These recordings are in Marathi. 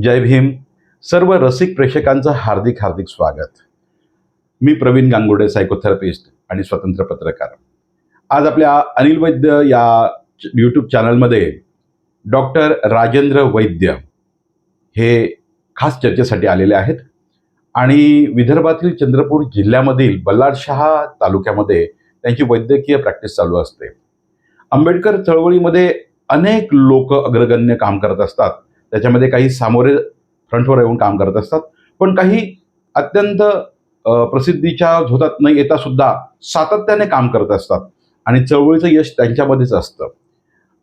जय भीम. सर्व रसिक प्रेक्षकांचं हार्दिक हार्दिक स्वागत. मी प्रवीण गांगुडे सायकोथेरपिस्ट आणि स्वतंत्र पत्रकार. आज आपल्या अनिल वैद्य या यूट्यूब चॅनलमध्ये डॉक्टर राजेंद्र वैद्य हे खास चर्चेसाठी आलेले आहेत. आणि विदर्भातील चंद्रपूर जिल्ह्यामधील बल्लाडशहा तालुक्यामध्ये त्यांची वैद्यकीय प्रॅक्टिस चालू असते. आंबेडकर चळवळीमध्ये अनेक लोक अग्रगण्य काम करत असतात. त्याच्यामध्ये काही सामोरे फ्रंटवर येऊन काम करत असतात. पण काही अत्यंत प्रसिद्धीच्या झोतात न येता सुद्धा सातत्याने काम करत असतात. आणि चळवळीचं यश त्यांच्यामध्येच असतं.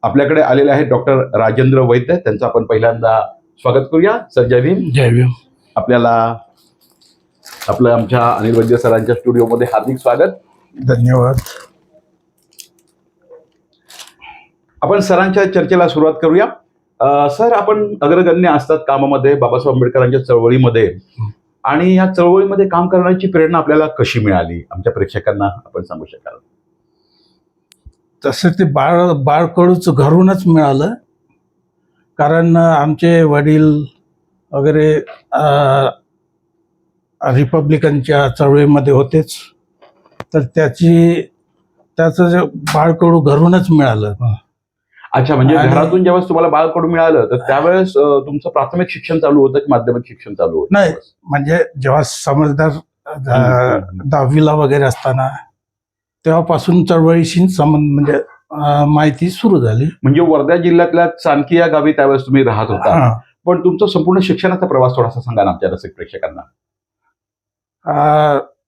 आपल्याकडे आलेले आहेत डॉक्टर राजेंद्र वैद्य. त्यांचं आपण पहिल्यांदा स्वागत करूया. सर जय भीम. जय भीम. आपल्याला आपलं आमच्या अनिल वैद्य सरांच्या स्टुडिओमध्ये हार्दिक स्वागत. धन्यवाद. आपण सरांच्या चर्चेला सुरुवात करूया. सर आपण अग्रगण्य असतात कामामध्ये बाबासाहेब आंबेडकरांच्या चळवळीमध्ये. आणि या चळवळीमध्ये काम करण्याची प्रेरणा आपल्याला कशी मिळाली? आमच्या प्रेक्षकांना आपण सांगू शकाल. तसं ते बाळ बाळकडूच घरूनच मिळालं. कारण आमचे वडील वगैरे रिपब्लिकनच्या चळवळीमध्ये होतेच. तर त्याची त्याचं जे बाळकडू घरूनच मिळालं. अच्छा म्हणजे आणि- घरातून जेव्हा तुम्हाला बाळकडून मिळालं तर त्यावेळेस अ, तुमचं प्राथमिक शिक्षण चालू होतं की माध्यमिक शिक्षण चालू होतं नाही. म्हणजे जेव्हा समजदार हम्म, अं, हम्म. दहावीला वगैरे असताना तेव्हापासून चळवळीशी संबंध म्हणजे अं, माहिती सुरू झाली म्हणजे वर्धा जिल्ह्यातल्या चाणकी या गावी त्यावेळेस तुम्ही राहत होता हा. पण तुमचा संपूर्ण शिक्षणाचा प्रवास थोडासा सांगा ना आमच्या रसिक प्रेक्षकांना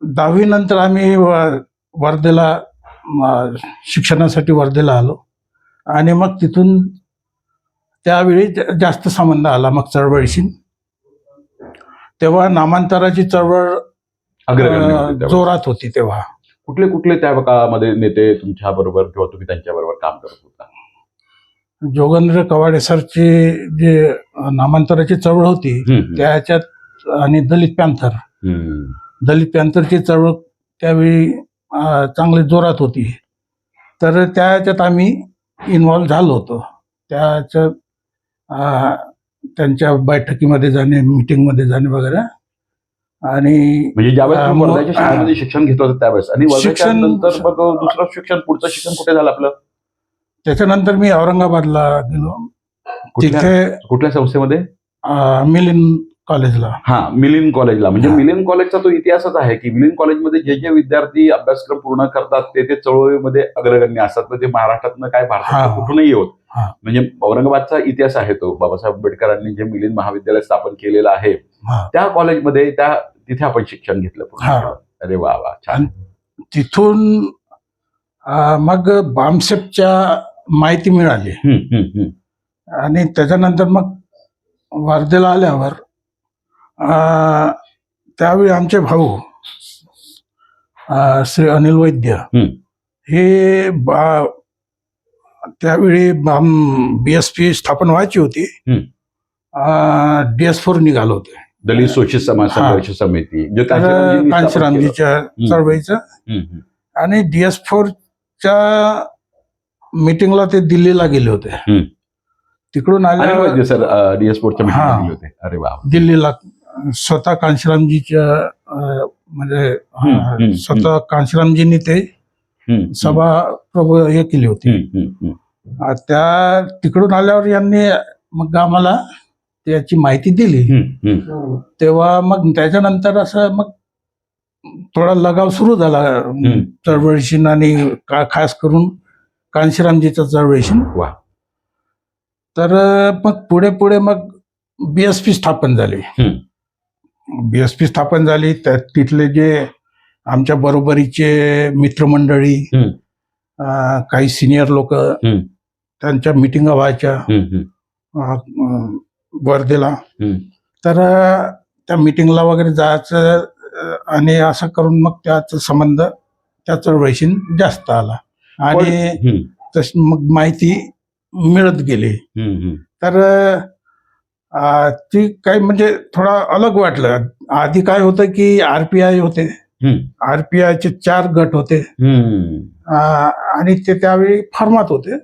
दहावी नंतर आम्ही व- वर्धेला शिक्षणासाठी वर्धेला आलो आणि मग तिथून त्यावेळी जास्त संबंध आला मग चळवळीशी. तेव्हा नामांतराची चळवळ अं. जोरात होती तेव्हा. कुठले कुठले त्या काळामध्ये नेते तुमच्या बरोबर किंवा तुम्ही त्यांच्या बरोबर काम करत होता? जोगेंद्र कवाडे सरची जे नामांतराची चळवळ होती हम्म, त्या ह्याच्यात आणि दलित पॅन्थर. हम्म. दलित पॅन्थरची चळवळ त्यावेळी अं, चांगली जोरात होती. तर त्या ह्याच्यात आम्ही इन्व्हॉल्व झालो होतो. त्याच्या अं, त्यांच्या बैठकीमध्ये जाणे मीटिंगमध्ये जाणे वगैरे. आणि म्हणजे ज्यावेळेस शाळेमध्ये शिक्षण घेत होता त्यावेळेस. आणि शिक्षण- दुसरं शिक्षण पुढचं शिक्षण कुठे झालं आपलं? त्याच्यानंतर मी औरंगाबादला गेलो. तिथे कुठल्या संस्थेमध्ये? मिलिंद कॉलेजला हा मिलिंद कॉलेजला म्हणजे. मिलिंद कॉलेजचा तो इतिहासच आहे की मिलिंद कॉलेजमध्ये जे जे विद्यार्थी अभ्यासक्रम पूर्ण करतात ते ते चळवळीमध्ये अग्रगण्य असतात ते महाराष्ट्रातनं काय भारतात. कुठूनही होत. म्हणजे औरंगाबादचा इतिहास आहे तो बाबासाहेब आंबेडकरांनी जे मिलिंद महाविद्यालय स्थापन केलेलं आहे. त्या कॉलेजमध्ये त्या तिथे आपण शिक्षण घेतलं. अरे वा वा छान तिथून मग बामसेपच्या माहिती मिळाली. आणि त्याच्यानंतर मग वर्धेला आल्यावर त्यावेळी आमचे भाऊ श्री अनिल वैद्य. हे बा- त्यावेळी बी एस पी स्थापन व्हायची होती हम्म. डी एस फोर निघालो होते दलित शोषित समाज. संघर्ष समिती जे तर कांशीरामजींनी स्थापन केलं. कांशीरामजीच्या चळवळीचं. आणि डी एस फोरच्या मीटिंगला ते दिल्लीला गेले होते. तिकडून वैद्य सर डीएस हा. वा दिल्लीला स्वतः कांशीरामजीच्या म्हणजे स्वतः कांशीरामजींनी ते सभा प्रभू हे केली होती. त्या तिकडून आल्यावर यांनी मग आम्हाला त्याची माहिती दिली. तेव्हा मग त्याच्यानंतर असं मग थोडा लगाव सुरू झाला. चळवळीशी आणि का- खास करून कांशीरामजीच्या चळवळीशी वा. तर मग पुढे पुढे मग बीएसपी स्थापन झाली. हम्म. बीएसपी स्थापन झाली त्या तिथले जे आमच्या बरोबरीचे मित्रमंडळी काही सिनियर लोक. त्यांच्या मिटिंगा व्हायच्या वर्धेला. तर त्या मिटिंगला वगैरे जायचं आणि असं करून मग त्याचा संबंध त्या चळवळीशी जास्त आला आणि तशी मग माहिती मिळत गेली. तर ती काही म्हणजे थोडा अलग वाटलं. आधी काय होतं की आरपीआय होते. हम्म. आरपीआयचे चार गट होते. आणि ते त्यावेळी फॉर्मात होते.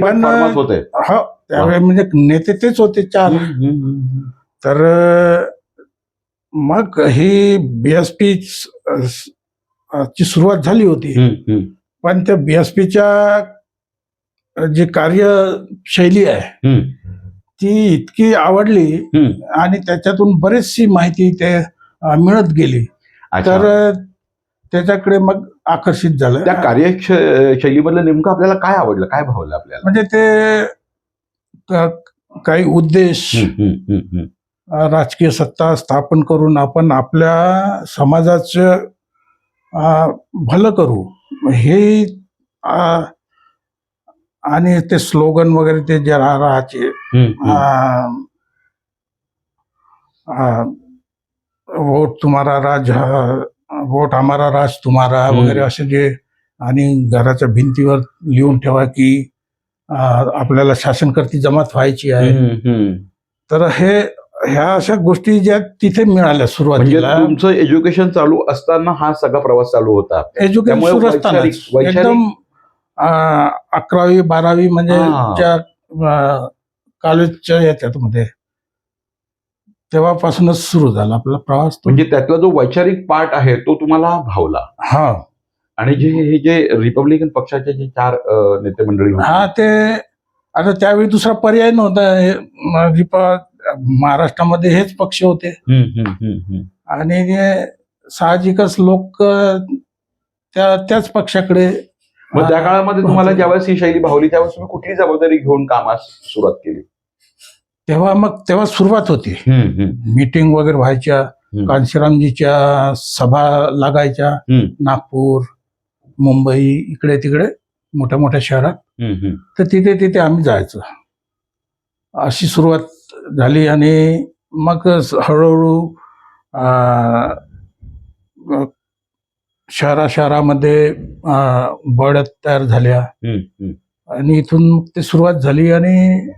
पण- होते. हा त्यावेळी म्हणजे नेते तेच होते चार. तर मग ही बीएसपी ची सुरुवात झाली होती. पण त्या बीएसपीच्या जी कार्यशैली आहे ती इतकी आवडली आणि त्याच्यातून बरीचशी माहिती ते मिळत गेली. तर त्याच्याकडे मग आकर्षित झालं. त्या कार्यशैलीमधलं नेमकं आपल्याला काय आवडलं? काय भावलं आपल्याला? म्हणजे ते काही उद्देश राजकीय सत्ता स्थापन करून आपण आपल्या समाजाचं भलं करू. हे आणि ते स्लोगन वगैरे ते जे रा- राहायचे अ, अ, वोट तुम्हारा राज वोट हमारा राज तुम्हारा हम्म. वगैरे असे जे आणि घराच्या भिंतीवर लिहून ठेवा की अ, आपल्याला शासनकर्ती जमात व्हायची आहे. तर हे ह्या अशा गोष्टी ज्या तिथे मिळाल्या म्हणजे सुरुवातीला तुमचं एज्युकेशन चालू असताना हा सगळा प्रवास चालू होता. एज्युकेशन त्यामुळे सुरू वैचारिक- वैचारिक- एकदम अकरावी बारावी म्हणजे हा. ज्या अ, कॉलेजच्या याच्यात मध्ये तेव्हापासूनच सुरू झाला आपला प्रवास तो. म्हणजे त्यातला जो वैचारिक पार्ट आहे तो तुम्हाला भावला. हा. आणि जे हे जे रिपब्लिकन पक्षाचे जे चार अ, नेते मंडळी होती, हा ते आता त्यावेळी दुसरा पर्याय नव्हता. हे म- रिप- महाराष्ट्रामध्ये हेच पक्ष होते. हम्म, हम्म, हम्म, हम्म. आणि हे साहजिकच लोक त्या त्याच पक्षाकडे मग त्या काळामध्ये तुम्हाला होते. ज्यावेळेस ही शैली भावली त्यावेळेस तुम्ही कुठली जबाबदारी घेऊन कामास सुरुवात केली तेव्हा मग तेव्हा सुरुवात होती मीटिंग वगैरे व्हायच्या. कांशीरामजीच्या सभा लागायच्या. नागपूर मुंबई इकडे तिकडे मोठ्या मोठ्या शहरात. तर तिथे तिथे आम्ही जायचो अशी सुरुवात झाली आणि मग हळूहळू शहरा शहरामध्ये बढ्या तयार झाल्या. आणि इथून मग ते सुरुवात झाली आणि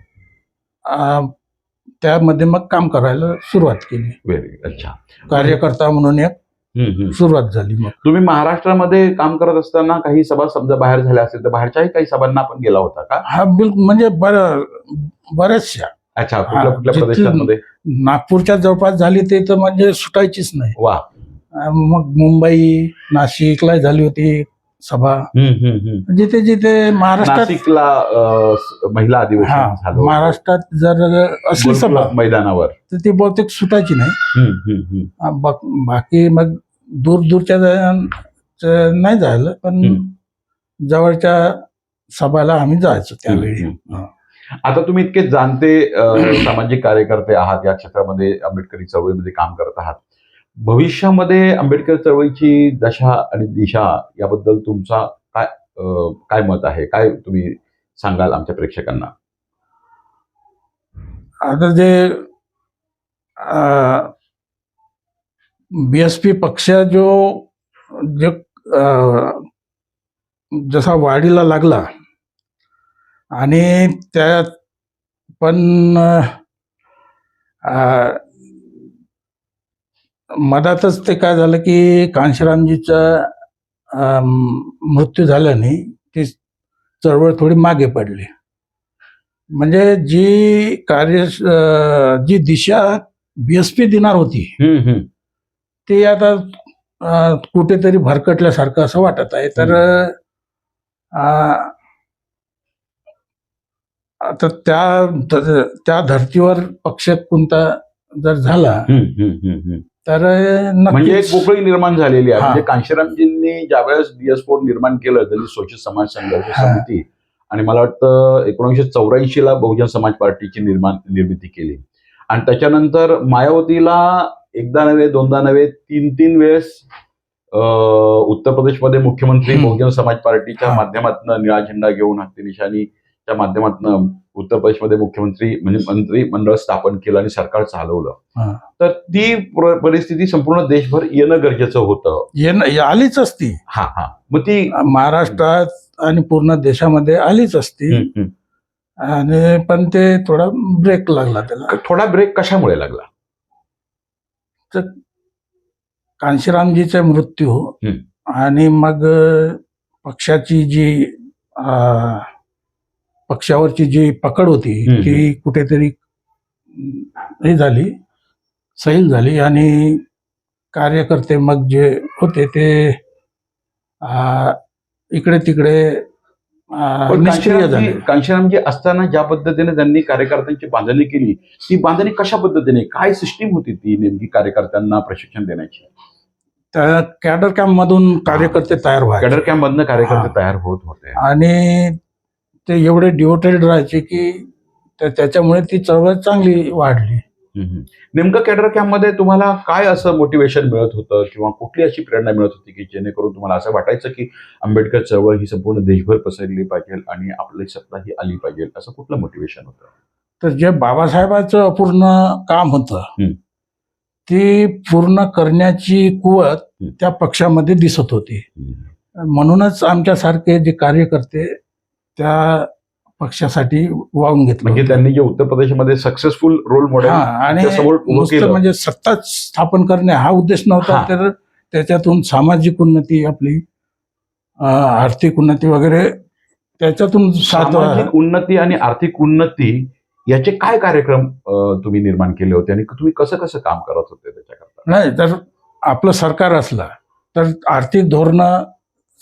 त्यामध्ये मग काम करायला सुरुवात केली. Good. अच्छा. कार्यकर्ता म्हणून एक. सुरुवात झाली मग. तुम्ही महाराष्ट्रामध्ये काम करत असताना काही सभा समजा बाहेर झाल्या असेल तर बाहेरच्याही काही सभांना आपण गेला होता का? हा बिलकुल. म्हणजे बर बऱ्याचशा. अच्छा कुठल्या कुठल्या प्रदेशांमध्ये? नागपूरच्या जवळपास झाली ते तर म्हणजे सुटायचीच नाही. वा. मग मुंबई नाशिकला झाली होती सभा. जिथे जिथे महाराष्ट्रात महिला अधिवेशन. महाराष्ट्रात जर असली सभा मैदानावर तर ती बहुतेक सुटायची नाही बाक- मग दूर दूरच्या नाही जायला पण. जवळच्या सभाला आम्ही जायचो त्यावेळी. आता तुम्ही इतके जाणते सामाजिक कार्यकर्ते आहात या क्षेत्रामध्ये आंबेडकरी चळवळीमध्ये काम करत आहात भविष्यामध्ये आंबेडकर चळवळीची दशा आणि दिशा याबद्दल तुमचा काय काय मत आहे? काय तुम्ही सांगाल आमच्या प्रेक्षकांना? आता जे बी एस पी पक्ष जो जे जसा वाढीला लागला आणि त्यात पण मधातच ते काय झालं की कांशीरामजीचा मृत्यू झाल्याने ती चळवळ थोडी मागे पडली. म्हणजे जी कार्य जी दिशा बीएसपी देणार होती. ती आता कुठेतरी भरकटल्यासारखं असं वाटत आहे. तर आता त्या त्या धर्तीवर पक्ष कोणता जर झाला तर म्हणजे एक पोकळी निर्माण झालेली आहे. म्हणजे कांशीरामजींनी ज्यावेळेस डीएस फोर निर्माण केलं दलित शोषित समाज संघर्ष. समिती आणि मला वाटतं एकोणीसशे चौऱ्याऐंशी ला बहुजन समाज पार्टीची निर्माण निर्मिती केली आणि त्याच्यानंतर मायावतीला एकदा नव्हे दोनदा नव्हे तीन तीन वेळेस उत्तर प्रदेशमध्ये मुख्यमंत्री. बहुजन समाज पार्टीच्या. माध्यमातून निळा झेंडा घेऊन हत्ती निशाणीच्या माध्यमातून उत्तर प्रदेशमध्ये मुख्यमंत्री म्हणजे मंत्री मंडळ स्थापन केलं आणि सरकार चालवलं. तर ती प्र- परिस्थिती संपूर्ण देशभर येणं गरजेचं होतं. येणं- आलीच असती. हा हा. मग ती महाराष्ट्रात आणि पूर्ण देशामध्ये आलीच असती. आणि पण ते थोडा ब्रेक लागला त्याला. थोडा ब्रेक कशामुळे लागला? कांशीरामजीचा मृत्यू. आणि मग पक्षाची जी पक्षावरची जी पकड होती हम्म. ती कुठेतरी हे झाली सैल झाली आणि कार्यकर्ते मग जे होते ते इकडे तिकडे पण निष्क्रिय झाले कांशीरामजी कांशीरामजी असताना ज्या पद्धतीने त्यांनी कार्यकर्त्यांची बांधणी केली ती बांधणी कशा पद्धतीने काय सिस्टीम होती ती नेमकी कार्यकर्त्यांना प्रशिक्षण देण्याची त्या कॅडर कॅम्प मधून कार्यकर्ते तयार व्हायचे कॅडर कॅम्प मधनं कार्यकर्ते हा. तयार होत होते आणि ते एवढे डिवोटेड राहायचे की त्या- त्याच्यामुळे ती चळवळ चांगली वाढली. नेमकं कॅडर कॅम्पमध्ये तुम्हाला काय असं मोटिवेशन मिळत होतं किंवा कुठली अशी प्रेरणा मिळत होती की जेणेकरून तुम्हाला असं वाटायचं की आंबेडकर चळवळ ही संपूर्ण देशभर पसरली पाहिजे आणि आपली सत्ता ही आली पाहिजे असं कुठलं मोटिवेशन होतं तर जे बाबासाहेबांचं अपूर्ण काम होतं. ते पूर्ण करण्याची कुवत. त्या पक्षामध्ये दिसत होती. म्हणूनच आमच्यासारखे जे कार्यकर्ते त्या पक्षासाठी वाहून घेतले म्हणजे. त्यांनी जे उत्तर प्रदेशमध्ये सक्सेसफुल रोल मॉडेल आणि म्हणजे सत्ता स्थापन करणे हा उद्देश नव्हता. तर त्याच्यातून सामाजिक उन्नती आपली आर्थिक उन्नती वगैरे त्याच्यातून सामाजिक उन्नती आणि आर्थिक उन्नती याचे काय कार्यक्रम तुम्ही निर्माण केले होते आणि तुम्ही कसं कसं काम करत होते त्याच्याकरता नाही तर आपलं सरकार असलं तर आर्थिक धोरणं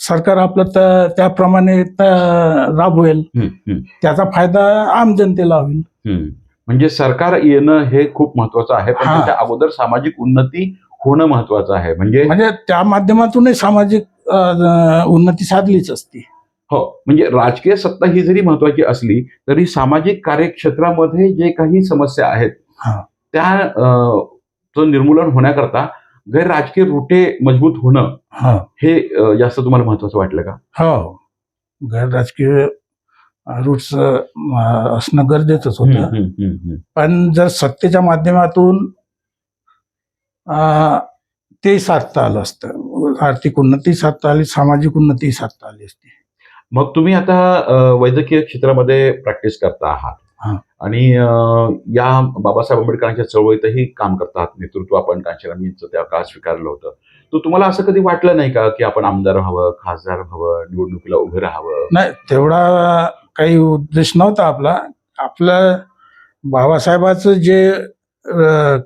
सरकार आपलं त्या- त्याप्रमाणे त्या- राबवेल हम्म, त्याचा फायदा आम जनतेला होईल हम्म. म्हणजे सरकार येणं हे खूप महत्वाचं आहे पण हा. त्याच्या अगोदर सामाजिक उन्नती होणं महत्वाचं आहे म्हणजे म्हणजे त्या माध्यमातूनही सामाजिक अं, उन्नती साधलीच असती हो म्हणजे राजकीय सत्ता ही जरी महत्वाची असली तरी सामाजिक कार्यक्षेत्रामध्ये जे काही समस्या आहेत हा. त्या अं, निर्मूलन होण्याकरता गैर राजकीय रुटे मजबूत होणं हा. हे जास्त तुम्हाला महत्वाचं वाटलं का? हो. गैर राजकीय रूट्स असणं गरजेचंच होतं. पण जर सत्तेच्या माध्यमातून ते साधता आलं असतं आर्थिक उन्नती साधता आली सामाजिक उन्नती साधता आली असती. मग तुम्ही आता वैद्यकीय क्षेत्रामध्ये प्रॅक्टिस करता आहात. आणि या बाबासाहेब आंबेडकरांच्या चळवळीतही काम करतात. नेतृत्व आपण कांशीराम यांचं त्या काळ स्वीकारलं होतं. तर तुम्हाला असं कधी वाटलं नाही का की आपण आमदार व्हावं खासदार व्हावं निवडणुकीला उभे राहावं? नाही तेवढा काही उद्देश नव्हता आपला. आपलं बाबासाहेबाचं जे अं,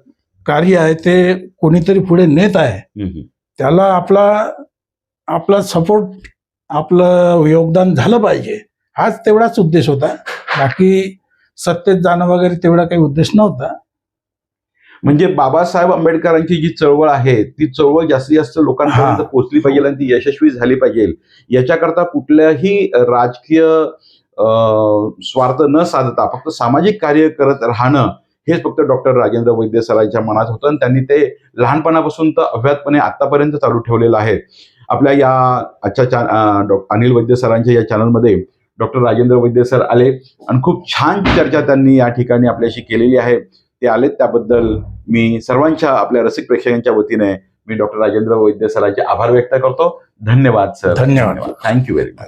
कार्य आहे ते कोणीतरी पुढे नेत आहे. हम्म. त्याला आपला आपला सपोर्ट आपलं योगदान झालं पाहिजे. हाच तेवढाच उद्देश होता. बाकी सत्तेत जाणं वगैरे तेवढा काही उद्देश नव्हता. म्हणजे बाबासाहेब आंबेडकरांची जी चळवळ आहे ती चळवळ जास्तीत जास्त लोकांपर्यंत. पोहोचली पाहिजे आणि ती यशस्वी झाली पाहिजे. याच्याकरता कुठल्याही राजकीय स्वार्थ न साधता फक्त सामाजिक कार्य करत राहणं हेच फक्त डॉक्टर राजेंद्र वैद्य सरांच्या मनात होतं आणि त्यांनी ते लहानपणापासून तर अव्यातपणे आतापर्यंत चालू ठेवलेलं आहे. आपल्या या आजच्या अनिल वैद्य सरांच्या या चॅनलमध्ये डॉक्टर राजेंद्र वैद्य सर आले. आणि खूप छान चर्चा त्यांनी या ठिकाणी आपल्याशी केलेली आहे. ते आलेत त्याबद्दल मी सर्वांच्या आपल्या रसिक प्रेक्षकांच्या वतीने मी डॉक्टर राजेंद्र वैद्य सरांचे आभार व्यक्त करतो. धन्यवाद सर. धन्यवाद. Thank you very much